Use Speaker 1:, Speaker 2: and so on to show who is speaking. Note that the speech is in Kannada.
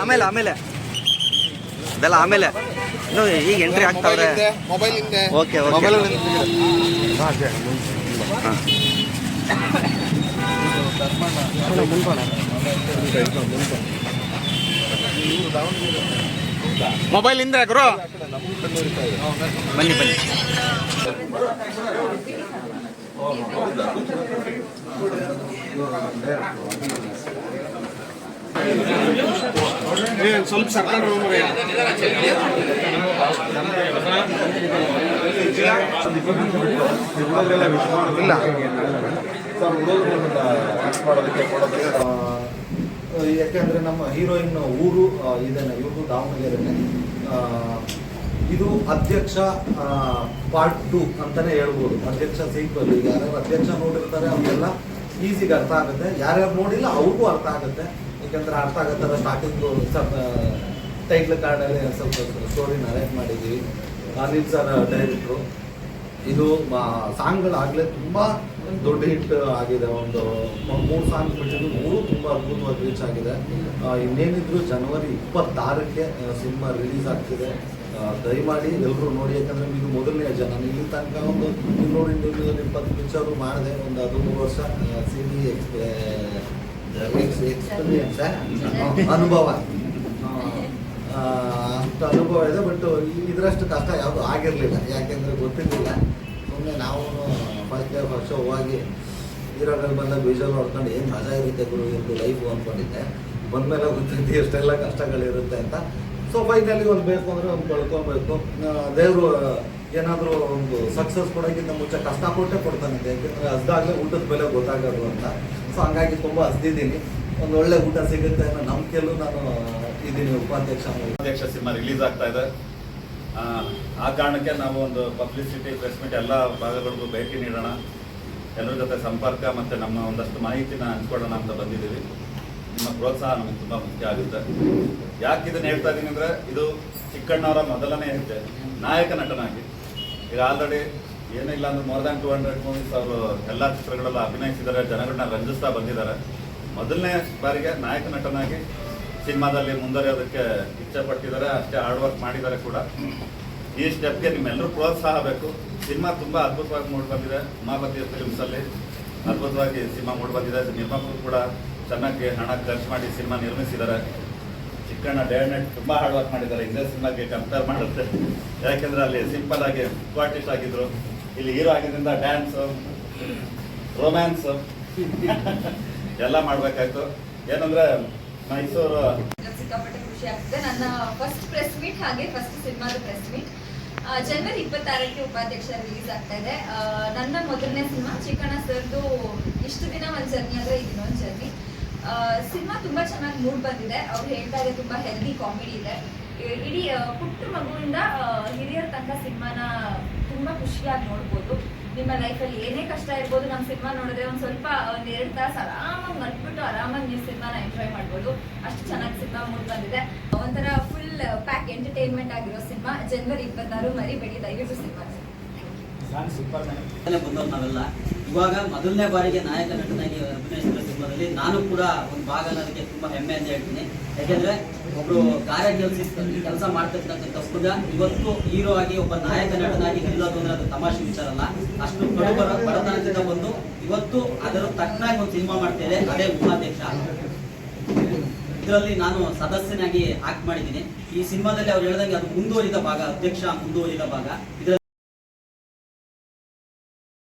Speaker 1: ಆಮೇಲೆ ಆಮೇಲೆ. ಅದೆಲ್ಲ ಆಮೇಲೆ. ಇನ್ನು ಈಗ ಎಂಟ್ರಿ ಆಗ್ತಾವ್ರೆ
Speaker 2: ಮೊಬೈಲ್ ಹಿಂದೆ
Speaker 1: ಓಕೆ ಓಕೆ.
Speaker 2: ಮೊಬೈಲ್ ಮೊಬೈಲ್ ಹಿಂದೆ ಗುರು.
Speaker 1: ಬನ್ನಿ ಬನ್ನಿ.
Speaker 2: ಸ್ವಲ್ಪ ಸರ್ಕಾರ ಇಲ್ಲ.
Speaker 3: ಯಾಕೆಂದ್ರೆ ನಮ್ಮ ಹೀರೋಯಿನ್ ಊರು ಇದನ್ನ ಇದೇನೆ ಇವರು ದಾವಣಗೆರೆನೆ. ಆ, ಇದು ಅಧ್ಯಕ್ಷ ಪಾರ್ಟ್ ಟು ಅಂತಾನೆ ಹೇಳ್ಬೋದು. ಅಧ್ಯಕ್ಷ ಸೀಕ್ವಲ್ ಯಾರ್ಯಾರು ಅಧ್ಯಕ್ಷ ನೋಡಿರ್ತಾರೆ ಅವ್ರಿಗೆಲ್ಲ ಈಸಿಗೆ ಅರ್ಥ ಆಗುತ್ತೆ. ಯಾರ್ಯಾರು ನೋಡಿಲ್ಲ ಅವ್ರಿಗೂ ಅರ್ಥ ಆಗುತ್ತೆ. ಯಾಕಂದ್ರೆ ಅರ್ಥ ಆಗತ್ತಲ್ಲ ಸ್ಟಾರ್ಟಿಂಗು ಸ್ವಲ್ಪ ಟೈಟ್ಲ್ ಕಾರ್ಡಲ್ಲಿ ಸ್ವಲ್ಪ ಸ್ಟೋರಿನ ಅರೇಂಜ್ ಮಾಡಿದ್ದೀವಿ ಅನಿಲ್ ಸರ್ ಡೈರೆಕ್ಟ್ರು ಇದು ಸಾಂಗ್ಗಳಾಗಲೇ ತುಂಬ ದೊಡ್ಡ ಹಿಟ್ ಆಗಿದೆ. ಒಂದು ಮೂರು ಸಾಂಗ್ ಬಿಟ್ಟಿದ್ದು ಮೂರು ತುಂಬ ಅದ್ಭುತವಾಗಿ ರೀಚ್ ಆಗಿದೆ. ಇನ್ನೇನಿದ್ರು ಜನವರಿ ಇಪ್ಪತ್ತಾರಕ್ಕೆ ಸಿನಿಮಾ ರಿಲೀಸ್ ಆಗ್ತಿದೆ. ದಯಮಾಡಿ ಎಲ್ಲರೂ ನೋಡಿ. ಯಾಕಂದ್ರೆ ಇದು ಮೊದಲನೇ ಜನ. ಇಲ್ಲಿ ತನಕ ಒಂದು ಇನ್ನೂರು ಇನ್ನೂರು ಇಪ್ಪತ್ತು ಪಿಕ್ಚರು ಮಾಡಿದೆ. ಒಂದು ಹದಿಮೂರು ವರ್ಷ ಸಿ ಡಿ ಎಕ್ಸ್ಪೀರಿಯನ್ಸ್ ಅನುಭವ ಅಂತ ಅನುಭವ ಇದೆ ಬಟ್ ಇದರಷ್ಟು ಕಷ್ಟ ಯಾವುದು ಆಗಿರಲಿಲ್ಲ ಯಾಕೆಂದರೆ ಗೊತ್ತಿರಲಿಲ್ಲ ಸುಮ್ಮನೆ ನಾವು ಫಸ್ಟ್ ಫಸ್ಟ್ ಶೋ ಹೋಗಿ ಹೀರೋಗಳು ಬಂದಾಗ ವಿಜುವಲ್ ನೋಡ್ಕೊಂಡು ಏನು ಮಜಾ ಇರುತ್ತೆ ಗುರು ಇರ್ದು ಲೈಫು ಅಂದ್ಕೊಂಡಿದ್ದೆ ಬಂದಮೇಲೆ ಗೊತ್ತಿದ್ದು ಎಷ್ಟೆಲ್ಲ ಕಷ್ಟಗಳಿರುತ್ತೆ ಅಂತ ಸೊ ಫೈನಲಿ ಒಂದು ಬೇಕು ಅಂದರೆ ಒಂದು ಕಳ್ಕೊಬೇಕು ದೇವರು ಏನಾದರೂ ಒಂದು ಸಕ್ಸಸ್ ಕೊಡೋಕ್ಕಿಂತ ಮುಂಚೆ ಕಷ್ಟಪಟ್ಟೆ ಕೊಡ್ತಾನೆ. ಯಾಕೆಂದರೆ ಅದಾಗಲೇ ಊಟದ ಬೆಲೆ ಗೊತ್ತಾಗೋದು ಅಂತ. ಸೊ ಹಂಗಾಗಿ ತುಂಬ ಹಸ್ದಿದ್ದೀನಿ. ಒಂದು ಒಳ್ಳೆ ಊಟ ಸಿಗುತ್ತೆ ಅನ್ನೋ ನಂಬಿಕೆಯಲ್ಲೂ ನಾನು ಇದ್ದೀನಿ ಉಪಾಧ್ಯಕ್ಷ
Speaker 4: ಉಪಾಧ್ಯಕ್ಷ ಸಿನಿಮಾ ರಿಲೀಸ್ ಆಗ್ತಾ ಇದೆ. ಆ ಕಾರಣಕ್ಕೆ ನಾವು ಒಂದು ಪಬ್ಲಿಸಿಟಿ ಪ್ರೆಸ್ ಮೀಟ್ ಎಲ್ಲ ಭಾಗಗಳಿಗೂ ಭೇಟಿ ನೀಡೋಣ. ಎಲ್ಲರ ಜೊತೆ ಸಂಪರ್ಕ ಮತ್ತು ನಮ್ಮ ಒಂದಷ್ಟು ಮಾಹಿತಿನ ಹಂಚ್ಕೊಳ್ಳೋಣ ಅಂತ ಬಂದಿದ್ದೀವಿ. ನಿಮ್ಮ ಪ್ರೋತ್ಸಾಹ ನಮಗೆ ತುಂಬ ಮುಖ್ಯ ಆಗುತ್ತೆ. ಯಾಕೆ ಇದನ್ನು ಹೇಳ್ತಾ ಇದ್ದೀನಿ ಅಂದರೆ, ಇದು ಚಿಕ್ಕಣ್ಣವರ ಮೊದಲನೇ ಹೆಜ್ಜೆ. ನಾಯಕ ನಟನಾಗಿ. ಈಗ ಆಲ್ರೆಡಿ ಏನಿಲ್ಲ ಅಂದ್ರೆ more than two hundred movies ಅವರು ಎಲ್ಲ ಚಿತ್ರಗಳಲ್ಲೂ ಅಭಿನಯಿಸಿದ್ದಾರೆ, ಜನಗಳನ್ನ ರಂಜಿಸ್ತಾ ಬಂದಿದ್ದಾರೆ. ಮೊದಲನೇ ಬಾರಿಗೆ ನಾಯಕ ನಟನಾಗಿ ಸಿನಿಮಾದಲ್ಲಿ ಮುಂದುವರಿಯೋದಕ್ಕೆ ಇಚ್ಛೆ ಪಟ್ಟಿದ್ದಾರೆ ಅಷ್ಟೇ ಹಾರ್ಡ್ ವರ್ಕ್ ಮಾಡಿದ್ದಾರೆ ಕೂಡ. ಈ ಸ್ಟೆಪ್ಗೆ ನಿಮ್ಮೆಲ್ಲರೂ ಪ್ರೋತ್ಸಾಹ ಬೇಕು. ಸಿನಿಮಾ ತುಂಬ ಅದ್ಭುತವಾಗಿ ಮೂಡಿ ಬಂದಿದೆ, ಉಮಾಪತಿ ಫಿಲ್ಮ್ಸಲ್ಲಿ ಅದ್ಭುತವಾಗಿ ಸಿನಿಮಾ ಮೂಡಿ ಬಂದಿದೆ. ನಿರ್ಮಾಪಕರು ಕೂಡ ಚೆನ್ನಾಗಿ ಹಣ ಖರ್ಚು ಮಾಡಿ ಸಿನಿಮಾ ನಿರ್ಮಿಸಿದ್ದಾರೆ. ಚಿಕ್ಕಣ್ಣ ಡೇ ನೈಟ್ ತುಂಬ ಹಾರ್ಡ್ ವರ್ಕ್ ಮಾಡಿದ್ದಾರೆ. ಇಂದೇ ಸಿನಿಮಾಗೆ ಕಂಪೇರ್ ಮಾಡುತ್ತೆ ಯಾಕೆಂದ್ರೆ ಅಲ್ಲಿ ಸಿಂಪಲ್ ಆಗಿ ಕ್ವಾಟಿಸ್ಟ್ ಆಗಿದ್ರು. ಇಲ್ಲಿ ಹೀರೋ ಡ್ಯಾನ್ಸ್ ರೊಮ್ಯಾನ್ಸ್ ಎಲ್ಲ ಮಾಡಬೇಕಾಯ್ತು. ಏನಂದ್ರೆ ಮೈಸೂರು
Speaker 5: ಸಿಕ್ಕಾಪಟ್ಟೆ ಖುಷಿ ನನ್ನ ಫಸ್ಟ್ ಪ್ರೆಸ್ ಮೀಟ್ ಹಾಗೆ ಫಸ್ಟ್ ಸಿನಿಮಾದ ಪ್ರೆಸ್ ಮೀಟ್ ಜನವರಿ ಇಪ್ಪತ್ತಾರಕ್ಕೆ ಉಪಾಧ್ಯಕ್ಷ ರಿಲೀಸ್ ಆಗ್ತಾ ಇದೆ. ನನ್ನ ಮೊದಲನೇ ಸಿನಿಮಾ, ಚಿಕ್ಕಣ್ಣ ಸರ್ದು ಇಷ್ಟು ದಿನ ಒಂದು ಜರ್ನಿ ಅಂದ್ರೆ ಇದೊಂದು ಜರ್ನಿ ಸಿನಿಮಾ ತುಂಬಾ ಚೆನ್ನಾಗಿ ಮೂಡ್ ಬಂದಿದೆ. ಅವ್ರು ಹೇಳ್ತಾ ಇದೆ ತುಂಬಾ ಹೆಲ್ದಿ ಕಾಮಿಡಿ ಇದೆ. ಇಡೀ ಪುಟ್ಟ ಮಗುವಿಂದ ಹಿರಿಯರ ತನಕ ಸಿನಿಮಾನ ತುಂಬಾ ಖುಷಿಯಾಗಿ ನೋಡ್ಬೋದು. ನಿಮ್ಮ ಲೈಫಲ್ಲಿ ಏನೇ ಕಷ್ಟ ಇರ್ಬೋದು ನಮ್ಮ ಸಿನಿಮಾ ನೋಡಿದ್ರೆ ಒಂದು ಸ್ವಲ್ಪ, ಒಂದ್ ಎರಡು ತಾಸು ಆರಾಮಾಗಿ ಮರ್ತ್ಬಿಟ್ಟು ಆರಾಮಾಗಿ ನೀವು ಸಿನಿಮಾನ ಎಂಜಾಯ್ ಮಾಡ್ಬೋದು. ಅಷ್ಟು ಚೆನ್ನಾಗಿ ಸಿನಿಮಾ ಮೂಡ್ ಬಂದಿದೆ. ಒಂಥರ ಫುಲ್ ಪ್ಯಾಕ್ ಎಂಟರ್ಟೈನ್ಮೆಂಟ್ ಆಗಿರೋ ಸಿನಿಮಾ. ಜನವರಿ ಇಪ್ಪತ್ತಾರು, ಮರಿಬೇಡಿ, ದಯವಿಟ್ಟು ಸಿನಿಮಾ
Speaker 6: ಮೊದಲನೇ ಬಂದವರು ನಾವೆಲ್ಲ. ಇವಾಗ ಮೊದಲನೇ ಬಾರಿಗೆ ನಾಯಕ ನಟನಾಗಿ ಅಭಿನಯಿಸಿದ ಸಿನಿಮಾದಲ್ಲಿ ನಾನು ಕೂಡ ಒಂದು ಭಾಗ ಅನ್ನೋದಕ್ಕೆ ತುಂಬಾ ಹೆಮ್ಮೆ ಅಂತ ಹೇಳ್ತೀನಿ. ಯಾಕೆಂದ್ರೆ ಒಬ್ರು ಕಾರ್ಯ ಕೆಲಸ ಕೆಲಸ ಮಾಡ್ತಕ್ಕಂಥ ಹುಡುಗ, ಇವತ್ತು ಹೀರೋ ಆಗಿ ಒಬ್ಬ ನಾಯಕ ನಟನಾಗಿ ನಿಲ್ಲೋದು ಅಂದ್ರೆ ಅದು ತಮಾಷೆ ವಿಚಾರ ಅಲ್ಲ. ಅಷ್ಟು ಕಡುಬರ ಬಡತನದಿಂದ ಬಂದು ಇವತ್ತು ಅದರ ತಕ್ಕನಾಗಿ ಒಂದು ಸಿನಿಮಾ ಮಾಡ್ತಿದೆ ಅದೇ ಉಪಾಧ್ಯಕ್ಷ. ಇದರಲ್ಲಿ ನಾನು ಸದಸ್ಯನಾಗಿ ಆಕ್ಟ್ ಮಾಡಿದ್ದೀನಿ. ಈ ಸಿನಿಮಾದಲ್ಲಿ ಅವ್ರು ಹೇಳ್ದಂಗೆ ಅದು ಮುಂದುವರಿದ ಭಾಗ, ಅಧ್ಯಕ್ಷ ಮುಂದುವರಿದ ಭಾಗ. ಇದರಲ್ಲಿ